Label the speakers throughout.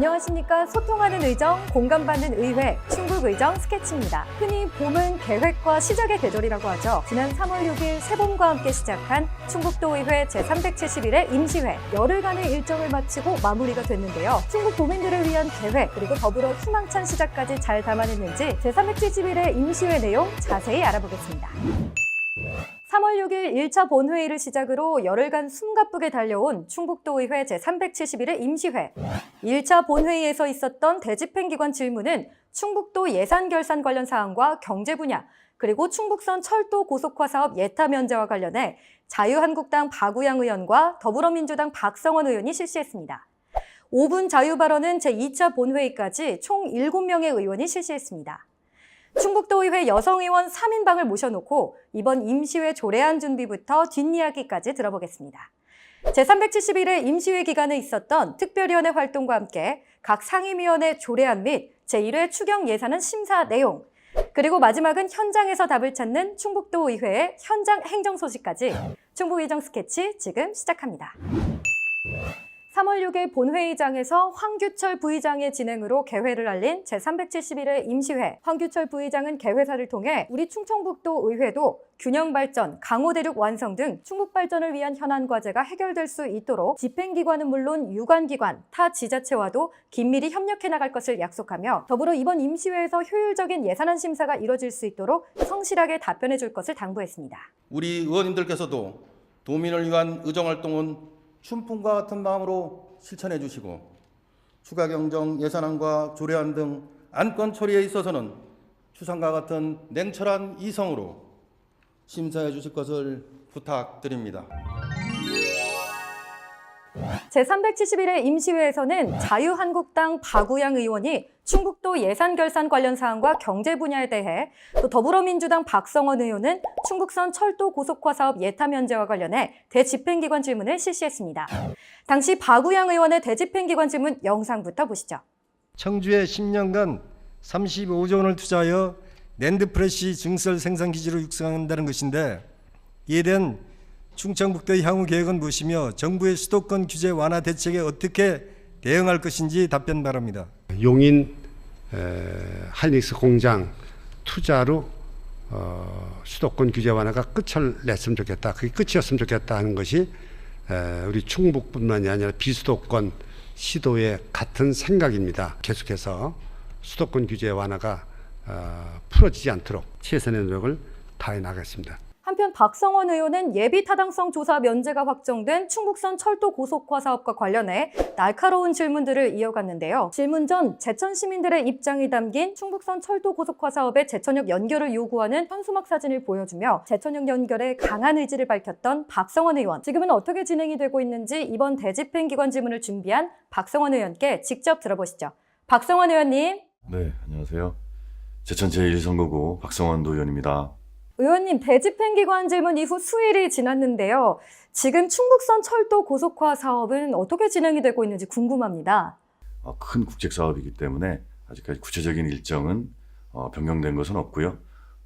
Speaker 1: 안녕하십니까. 소통하는 의정, 공감받는 의회, 충북의정 스케치입니다. 흔히 봄은 계획과 시작의 계절이라고 하죠. 지난 3월 6일 새봄과 함께 시작한 충북도의회 제371회 임시회. 열흘간의 일정을 마치고 마무리가 됐는데요. 충북 도민들을 위한 계획, 그리고 더불어 희망찬 시작까지 잘 담아냈는지 제371회 임시회 내용 자세히 알아보겠습니다. 3월 6일 1차 본회의를 시작으로 열흘간 숨가쁘게 달려온 충북도의회 제371회 임시회. 1차 본회의에서 있었던 대집행기관 질문은 충북도 예산 결산 관련 사항과 경제 분야, 그리고 충북선 철도 고속화 사업 예타 면제와 관련해 자유한국당 박우양 의원과 더불어민주당 박성원 의원이 실시했습니다. 5분 자유 발언은 제2차 본회의까지 총 7명의 의원이 실시했습니다. 충북도의회 여성의원 3인방을 모셔놓고 이번 임시회 조례안 준비부터 뒷이야기까지 들어보겠습니다. 제371회 임시회 기간에 있었던 특별위원회 활동과 함께 각 상임위원회 조례안 및 제1회 추경 예산안 심사 내용, 그리고 마지막은 현장에서 답을 찾는 충북도 의회의 현장 행정 소식까지 충북 의정 스케치 지금 시작합니다. 3월 6일 본회의장에서 황규철 부의장의 진행으로 개회를 알린 제371회 임시회. 황규철 부의장은 개회사를 통해 우리 충청북도 의회도 균형 발전, 강호 대륙 완성 등 충북 발전을 위한 현안 과제가 해결될 수 있도록 집행기관은 물론 유관기관, 타 지자체와도 긴밀히 협력해 나갈 것을 약속하며 더불어 이번 임시회에서 효율적인 예산안 심사가 이뤄질 수 있도록 성실하게 답변해 줄 것을 당부했습니다.
Speaker 2: 우리 의원님들께서도 도민을 위한 의정활동은 춘풍과 같은 마음으로 실천해 주시고 추가 경정 예산안과 조례안 등 안건 처리에 있어서는 추상과 같은 냉철한 이성으로 심사해 주실 것을 부탁드립니다.
Speaker 1: 제371회 임시회에서는 자유한국당 박우양 의원이 충북도 예산 결산 관련 사항과 경제 분야에 대해 또 더불어민주당 박성원 의원은 충북선 철도 고속화 사업 예타 면제와 관련해 대집행기관 질문을 실시했습니다. 당시 박우양 의원의 대집행기관 질문 영상부터 보시죠.
Speaker 3: 청주에 10년간 35조 원을 투자하여 랜드프레시 증설 생산 기지를 육성한다는 것인데 이에 대한 충청북도의 향후 계획은 무엇이며 정부의 수도권 규제 완화 대책에 어떻게 대응할 것인지 답변 바랍니다.
Speaker 4: 용인 에, 하이닉스 공장 투자로 어, 수도권 규제 완화가 끝을 냈으면 좋겠다. 그게 끝이었으면 좋겠다 하는 것이 에, 우리 충북뿐만이 아니라 비수도권 시도의 같은 생각입니다. 계속해서 수도권 규제 완화가 어, 풀어지지 않도록 최선의 노력을 다해 나가겠습니다.
Speaker 1: 한편 박성원 의원은 예비 타당성 조사 면제가 확정된 충북선 철도 고속화 사업과 관련해 날카로운 질문들을 이어갔는데요. 질문 전 제천 시민들의 입장이 담긴 충북선 철도 고속화 사업의 제천역 연결을 요구하는 현수막 사진을 보여주며 제천역 연결에 강한 의지를 밝혔던 박성원 의원. 지금은 어떻게 진행이 되고 있는지 이번 대집행 기관 질문을 준비한 박성원 의원께 직접 들어보시죠. 박성원 의원님.
Speaker 5: 네, 안녕하세요. 제천 제1선거구 박성원 도의원입니다.
Speaker 1: 의원님, 대집행기관 질문 이후 수일이 지났는데요. 지금 충북선 철도 고속화 사업은 어떻게 진행이 되고 있는지 궁금합니다.
Speaker 5: 어, 큰 국책 사업이기 때문에 아직까지 구체적인 일정은 어, 변경된 것은 없고요.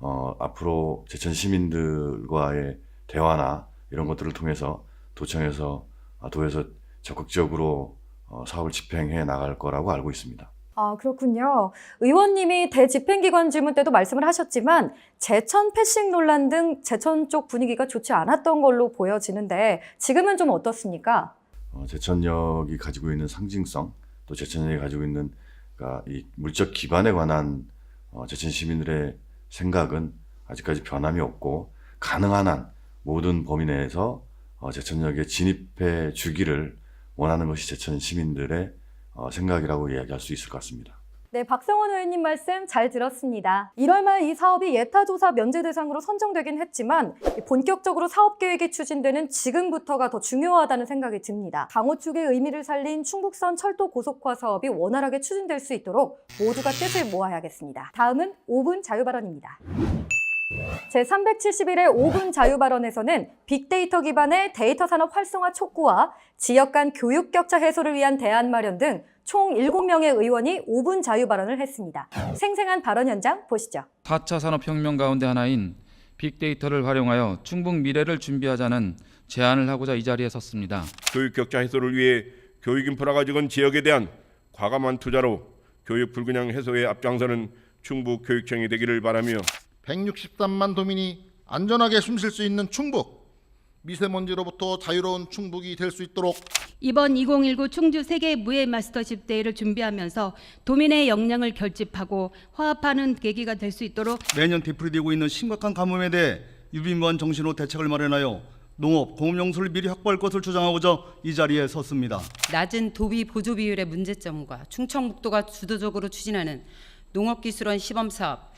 Speaker 5: 어, 앞으로 제천 시민들과의 대화나 이런 것들을 통해서 도청에서 아, 도에서 적극적으로 어, 사업을 집행해 나갈 거라고 알고 있습니다.
Speaker 1: 아, 그렇군요. 의원님이 대집행기관 질문 때도 말씀을 하셨지만 제천 패싱 논란 등 제천 쪽 분위기가 좋지 않았던 걸로 보여지는데 지금은 좀 어떻습니까?
Speaker 5: 어, 제천역이 가지고 있는 상징성, 또 제천역이 가지고 있는 그러니까 이 물적 기반에 관한 어, 제천 시민들의 생각은 아직까지 변함이 없고 가능한 한 모든 범위 내에서 어, 제천역에 진입해 주기를 원하는 것이 제천 시민들의 어, 생각이라고 이야기할 수 있을 것 같습니다.
Speaker 1: 네, 박성원 의원님 말씀 잘 들었습니다. 1월 말 이 사업이 예타조사 면제 대상으로 선정되긴 했지만 본격적으로 사업 계획이 추진되는 지금부터가 더 중요하다는 생각이 듭니다. 강호 쪽의 의미를 살린 충북선 철도 고속화 사업이 원활하게 추진될 수 있도록 모두가 뜻을 모아야겠습니다. 다음은 5분 자유 발언입니다. 제371회 5분 자유 발언에서는 빅데이터 기반의 데이터 산업 활성화 촉구와 지역 간 교육 격차 해소를 위한 대안 마련 등 총 7명의 의원이 5분 자유 발언을 했습니다. 생생한 발언 현장 보시죠.
Speaker 6: 4차 산업혁명 가운데 하나인 빅데이터를 활용하여 충북 미래를 준비하자는 제안을 하고자 이 자리에 섰습니다.
Speaker 7: 교육 격차 해소를 위해 교육 인프라가 적은 지역에 대한 과감한 투자로 교육 불균형 해소에 앞장서는 충북 교육청이 되기를 바라며
Speaker 8: 163만 도민이 안전하게 숨 쉴 수 있는 충북, 미세먼지로부터 자유로운 충북이 될 수 있도록
Speaker 9: 이번 2019 충주 세계 무예 마스터십 대회를 준비하면서 도민의 역량을 결집하고 화합하는 계기가 될 수 있도록
Speaker 10: 매년 되풀이되고 있는 심각한 가뭄에 대해 유비무한 정신으로 대책을 마련하여 농업, 공업용수를 미리 확보할 것을 주장하고자 이 자리에 섰습니다.
Speaker 11: 낮은 도비 보조 비율의 문제점과 충청북도가 주도적으로 추진하는 농업기술원 시범사업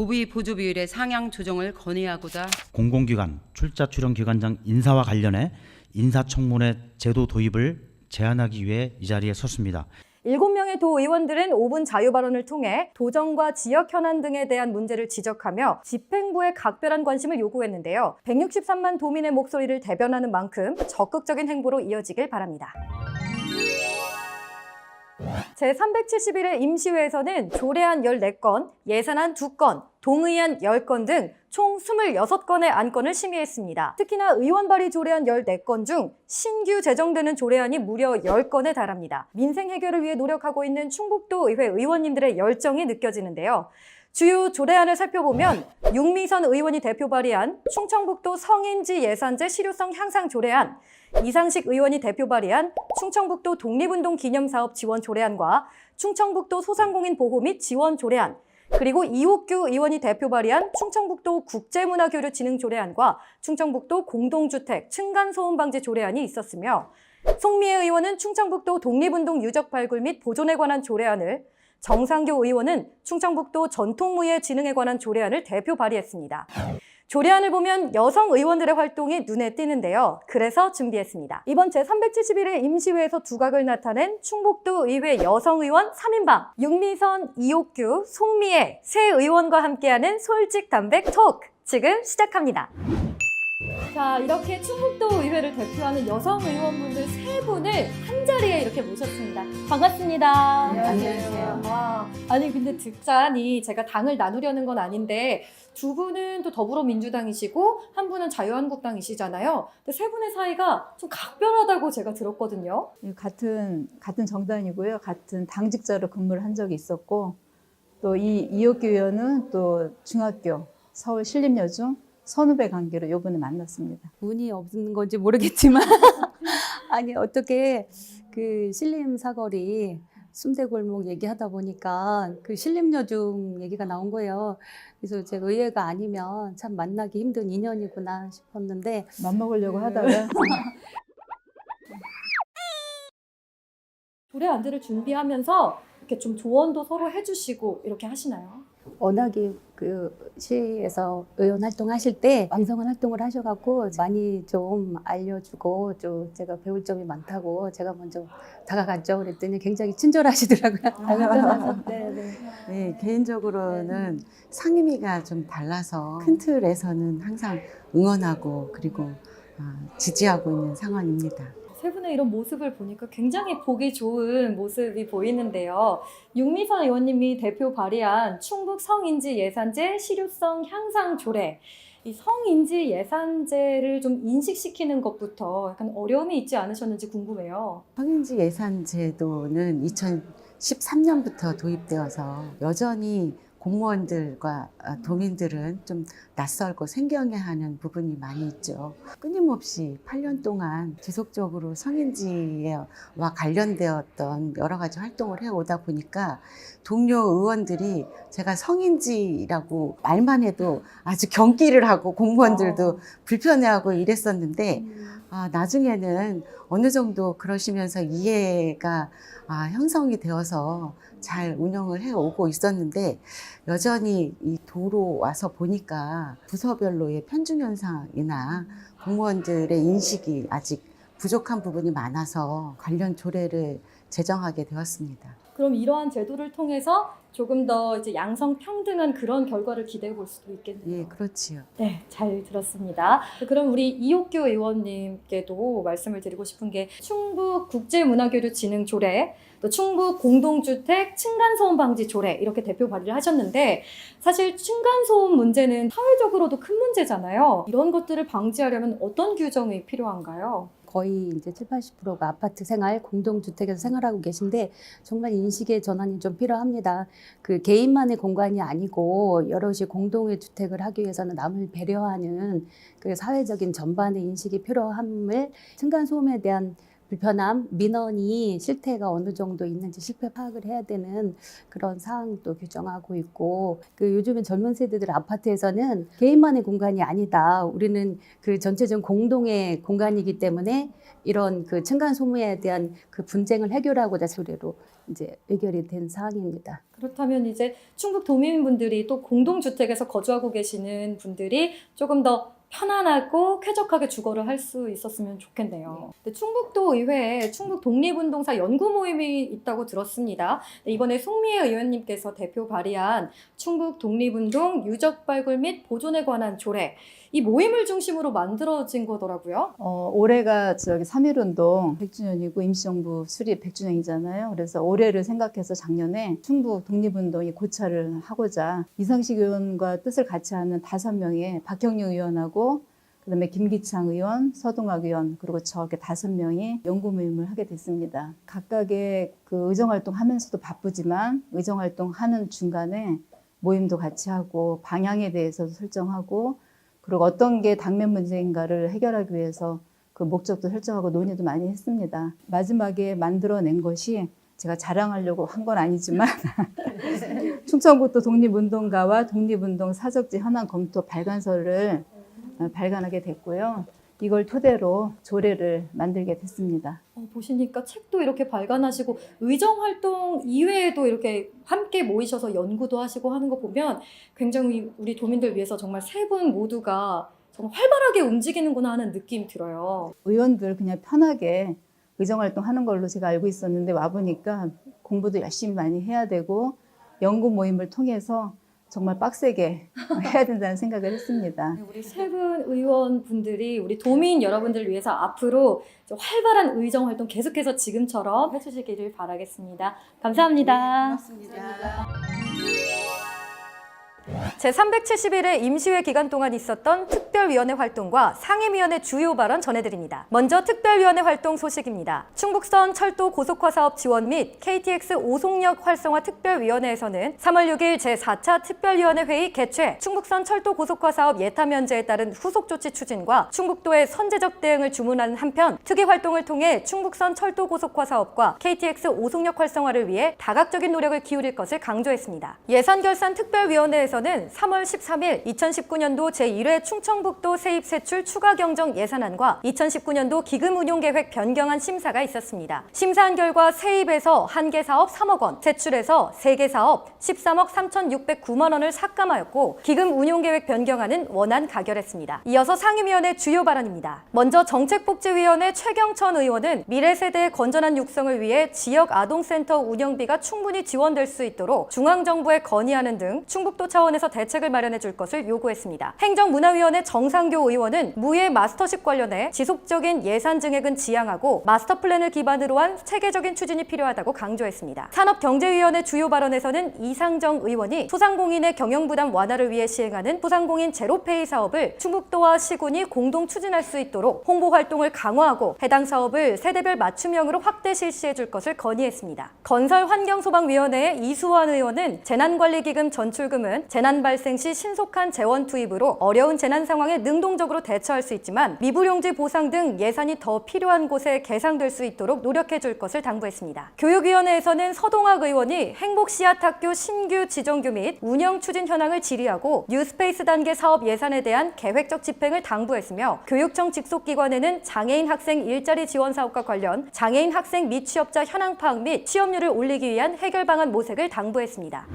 Speaker 11: 도비 보조 비율의 상향 조정을 건의하고자
Speaker 12: 공공기관 출자 출연 기관장 인사와 관련해 인사청문회 제도 도입을 제안하기 위해 이 자리에 섰습니다.
Speaker 1: 7명의 도의원들은 5분 자유 발언을 통해 도정과 지역 현안 등에 대한 문제를 지적하며 집행부에 각별한 관심을 요구했는데요. 163만 도민의 목소리를 대변하는 만큼 적극적인 행보로 이어지길 바랍니다. 제371회 임시회에서는 조례안 14건, 예산안 2건, 동의안 10건 등 총 26건의 안건을 심의했습니다. 특히나 의원 발의 조례안 14건 중 신규 제정되는 조례안이 무려 10건에 달합니다. 민생 해결을 위해 노력하고 있는 충북도 의회 의원님들의 열정이 느껴지는데요. 주요 조례안을 살펴보면 윤미선 의원이 대표 발의한 충청북도 성인지 예산제 실효성 향상 조례안, 이상식 의원이 대표 발의한 충청북도 독립운동 기념사업 지원 조례안과 충청북도 소상공인 보호 및 지원 조례안, 그리고 이옥규 의원이 대표 발의한 충청북도 국제문화교류 진흥 조례안과 충청북도 공동주택 층간소음 방지 조례안이 있었으며 송미애 의원은 충청북도 독립운동 유적 발굴 및 보존에 관한 조례안을 정상교 의원은 충청북도 전통무예 진흥에 관한 조례안을 대표 발의했습니다. 조례안을 보면 여성 의원들의 활동이 눈에 띄는데요. 그래서 준비했습니다. 이번 제371회 임시회에서 두각을 나타낸 충북도 의회 여성 의원 3인방 윤미선, 이옥규, 송미애 세 의원과 함께하는 솔직 담백 토크 지금 시작합니다. 자, 이렇게 충북도 의회를 대표하는 여성 의원분들 세 분을 한 자리에 이렇게 모셨습니다. 반갑습니다. 안녕하세요. 와, 아니 근데 듣자니 제가 당을 나누려는 건 아닌데 두 분은 또 더불어민주당이시고 한 분은 자유한국당이시잖아요. 근데 세 분의 사이가 좀 각별하다고 제가 들었거든요.
Speaker 13: 같은 같은 정당이고요. 같은 당직자로 근무를 한 적이 있었고 또 이 이옥규 의원은 또 중학교 서울 신림여중 선후배 관계로 이번에 만났습니다.
Speaker 9: 운이 없는 건지 모르겠지만 아니 어떻게 그 신림 사거리 순대골목 얘기하다 보니까 그 신림여중 얘기가 나온 거예요. 그래서 제가 의외가 아니면 참 만나기 힘든 인연이구나 싶었는데
Speaker 13: 맘먹으려고 하다가
Speaker 1: 조례안들을 준비하면서 이렇게 좀 조언도 서로 해주시고 이렇게 하시나요?
Speaker 9: 워낙에 그 시에서 의원 활동하실 때 왕성한 활동을 하셔갖고 많이 좀 알려주고 좀 제가 배울 점이 많다고 제가 먼저 다가갔죠. 그랬더니 굉장히 친절하시더라고요. 다가가서. 네, 네.
Speaker 11: 네, 개인적으로는 상임위가 좀 달라서 큰 틀에서는 항상 응원하고 그리고 아, 지지하고 있는 상황입니다.
Speaker 1: 세 분의 이런 모습을 보니까 굉장히 보기 좋은 모습이 보이는데요. 윤미선 의원님이 대표 발의한 충북 성인지 예산제 실효성 향상 조례. 이 성인지 예산제를 좀 인식시키는 것부터 약간 어려움이 있지 않으셨는지 궁금해요.
Speaker 11: 성인지 예산 제도는 2013년부터 도입되어서 여전히 공무원들과 아, 도민들은 좀 낯설고 생경해하는 부분이 많이 있죠. 끊임없이 8년 동안 지속적으로 성인지와 관련되었던 여러 가지 활동을 해오다 보니까 동료 의원들이 제가 성인지라고 말만 해도 아주 경기를 하고 공무원들도 불편해하고 이랬었는데 아, 나중에는 어느 정도 그러시면서 이해가 아, 형성이 되어서 잘 운영을 해 오고 있었는데 여전히 이 도로 와서 보니까 부서별로의 편중 현상이나 공무원들의 인식이 아직 부족한 부분이 많아서 관련 조례를 제정하게 되었습니다.
Speaker 1: 그럼 이러한 제도를 통해서 조금 더 이제 양성 평등한 그런 결과를 기대해 볼 수도 있겠네요.
Speaker 11: 예, 그렇지요.
Speaker 1: 네, 잘 들었습니다. 그럼 우리 이옥규 의원님께도 말씀을 드리고 싶은 게 충북 국제문화교류 진흥 조례, 또 충북 공동주택 층간소음 방지 조례 이렇게 대표 발의를 하셨는데 사실 층간소음 문제는 사회적으로도 큰 문제잖아요. 이런 것들을 방지하려면 어떤 규정이 필요한가요?
Speaker 9: 거의 이제 7, 80%가 아파트 생활, 공동주택에서 생활하고 계신데 정말 인식의 전환이 좀 필요합니다. 그 개인만의 공간이 아니고 여럿이 공동의 주택을 하기 위해서는 남을 배려하는 그 사회적인 전반의 인식이 필요함을 층간소음에 대한 불편함, 민원이 실태가 어느 정도 있는지 실패 파악을 해야 되는 그런 사항도 규정하고 있고 그 요즘에 젊은 세대들 아파트에서는 개인만의 공간이 아니다. 우리는 그 전체적 공동의 공간이기 때문에 이런 그 층간 소모에 대한 그 분쟁을 해결하고자 소리로 이제 의결이 된 사항입니다.
Speaker 1: 그렇다면 이제 충북 도민분들이 또 공동주택에서 거주하고 계시는 분들이 조금 더 편안하고 쾌적하게 주거를 할 수 있었으면 좋겠네요. 근데 충북도 의회에 충북 독립운동사 연구 모임이 있다고 들었습니다. 네, 이번에 송미애 의원님께서 대표 발의한 충북 독립운동 유적 발굴 및 보존에 관한 조례 이 모임을 중심으로 만들어진 거더라고요.
Speaker 13: 어, 올해가 저기 3.1운동 100주년이고 임시정부 수립 100주년이잖아요. 그래서 올해를 생각해서 작년에 충북 독립운동이 고찰을 하고자 이상식 의원과 뜻을 같이 하는 다섯 명의 박형룡 의원하고 그다음에 김기창 의원, 서동학 의원 그리고 저 이렇게 다섯 명이 연구 모임을 하게 됐습니다. 각각의 그 의정 활동하면서도 바쁘지만 의정 활동하는 중간에 모임도 같이 하고 방향에 대해서도 설정하고 그리고 어떤 게 당면 문제인가를 해결하기 위해서 그 목적도 설정하고 논의도 많이 했습니다. 마지막에 만들어낸 것이 제가 자랑하려고 한 건 아니지만 충청북도 독립운동가와 독립운동 사적지 현황 검토 발간서를 어, 발간하게 됐고요. 이걸 토대로 조례를 만들게 됐습니다.
Speaker 1: 어, 보시니까 책도 이렇게 발간하시고 의정 활동 이외에도 이렇게 함께 모이셔서 연구도 하시고 하는 거 보면 굉장히 우리 도민들 위해서 정말 세 분 모두가 정말 활발하게 움직이는구나 하는 느낌이 들어요.
Speaker 13: 의원들 그냥 편하게 의정 활동 하는 걸로 제가 알고 있었는데 와 보니까 공부도 열심히 많이 해야 되고 연구 모임을 통해서 정말 빡세게 해야 된다는 생각을 했습니다.
Speaker 1: 네, 우리 세분 의원 분들이 우리 도민 여러분들을 위해서 앞으로 좀 활발한 의정 활동 계속해서 지금처럼 해주시기를 바라겠습니다. 감사합니다. 제371회 임시회 기간 동안 있었던 특별위원회 활동과 상임위원회 주요 발언 전해드립니다. 먼저 특별위원회 활동 소식입니다. 충북선 철도 고속화 사업 지원 및 KTX 오송역 활성화 특별위원회에서는 3월 6일 제4차 특별위원회 회의 개최, 충북선 철도 고속화 사업 예타 면제에 따른 후속 조치 추진과 충북도의 선제적 대응을 주문하는 한편 특위 활동을 통해 충북선 철도 고속화 사업과 KTX 오송역 활성화를 위해 다각적인 노력을 기울일 것을 강조했습니다. 예산결산 특별위원회에서 는 3월 13일 2019년도 제1회 충청북도 세입 세출 추가 경정 예산안과 2019년도 기금 운용 계획 변경안 심사가 있었습니다. 심사한 결과 세입에서 한 개 사업 3억 원, 세출에서 세 개 사업 13억 3,609만 원을 삭감하였고 기금 운용 계획 변경안은 원안 가결했습니다. 이어서 상임위원회 주요 발언입니다. 먼저 정책복지위원회 최경천 의원은 미래 세대의 건전한 육성을 위해 지역 아동센터 운영비가 충분히 지원될 수 있도록 중앙정부에 건의하는 등 충북도 차원 에서 대책을 마련해 줄 것을 요구했습니다. 행정문화위원회 정상교 의원은 무예 마스터십 관련해 지속적인 예산 증액은 지양하고 마스터 플랜을 기반으로 한 체계적인 추진이 필요하다고 강조했습니다. 산업경제위원회 주요 발언에서는 이상정 의원이 소상공인의 경영 부담 완화를 위해 시행하는 소상공인 제로페이 사업을 충북도와 시군이 공동 추진할 수 있도록 홍보 활동을 강화하고 해당 사업을 세대별 맞춤형으로 확대 실시해 줄 것을 건의했습니다. 건설환경소방위원회의 이수환 의원은 재난관리기금 전출금은 재난 발생 시 신속한 재원 투입으로 어려운 재난 상황에 능동적으로 대처할 수 있지만 미불용지 보상 등 예산이 더 필요한 곳에 개상될 수 있도록 노력해 줄 것을 당부했습니다. 교육위원회에서는 서동학 의원이 행복씨앗학교 신규 지정규 및 운영 추진 현황을 질의하고 뉴스페이스 단계 사업 예산에 대한 계획적 집행을 당부했으며 교육청 직속기관에는 장애인 학생 일자리 지원 사업과 관련 장애인 학생 미취업자 현황 파악 및 취업률을 올리기 위한 해결 방안 모색을 당부했습니다.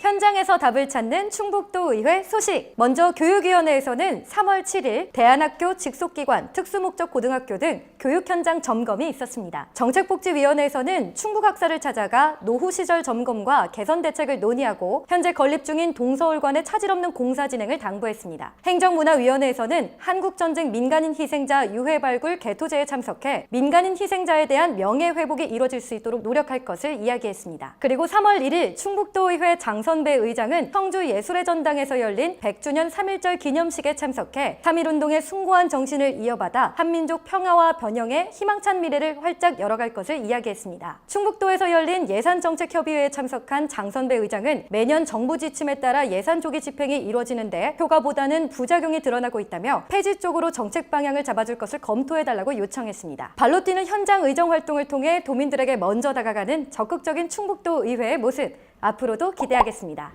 Speaker 1: 현장에서 답을 찾는 충북도 의회 소식. 먼저 교육위원회에서는 3월 7일 대안학교 직속기관 특수목적 고등학교 등 교육 현장 점검이 있었습니다. 정책복지위원회에서는 충북학사를 찾아가 노후 시절 점검과 개선 대책을 논의하고 현재 건립 중인 동서울관의 차질 없는 공사 진행을 당부했습니다. 행정문화위원회에서는 한국전쟁 민간인 희생자 유해 발굴 개토제에 참석해 민간인 희생자에 대한 명예 회복이 이루어질 수 있도록 노력할 것을 이야기했습니다. 그리고 3월 1일 충북도 의회 장선배 의장은 청주 예술의 전당에서 열린 100주년 3.1절 기념식에 참석해 3.1운동의 숭고한 정신을 이어받아 한민족 평화와 변형의 희망찬 미래를 활짝 열어갈 것을 이야기했습니다. 충북도에서 열린 예산정책협의회에 참석한 장선배 의장은 매년 정부 지침에 따라 예산 조기 집행이 이루어지는데 효과보다는 부작용이 드러나고 있다며 폐지 쪽으로 정책 방향을 잡아줄 것을 검토해달라고 요청했습니다. 발로 뛰는 현장 의정 활동을 통해 도민들에게 먼저 다가가는 적극적인 충북도 의회의 모습 앞으로도 기대하겠습니다.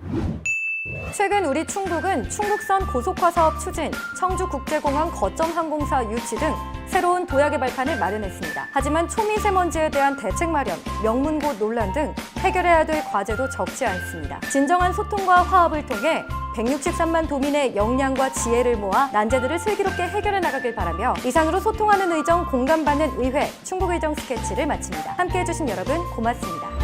Speaker 1: 최근 우리 충북은 충북선 고속화 사업 추진, 청주국제공항 거점 항공사 유치 등 새로운 도약의 발판을 마련했습니다. 하지만 초미세먼지에 대한 대책 마련, 명문고 논란 등 해결해야 될 과제도 적지 않습니다. 진정한 소통과 화합을 통해 163만 도민의 역량과 지혜를 모아 난제들을 슬기롭게 해결해 나가길 바라며 이상으로 소통하는 의정, 공감받는 의회, 충북의정 스케치를 마칩니다. 함께해 주신 여러분 고맙습니다.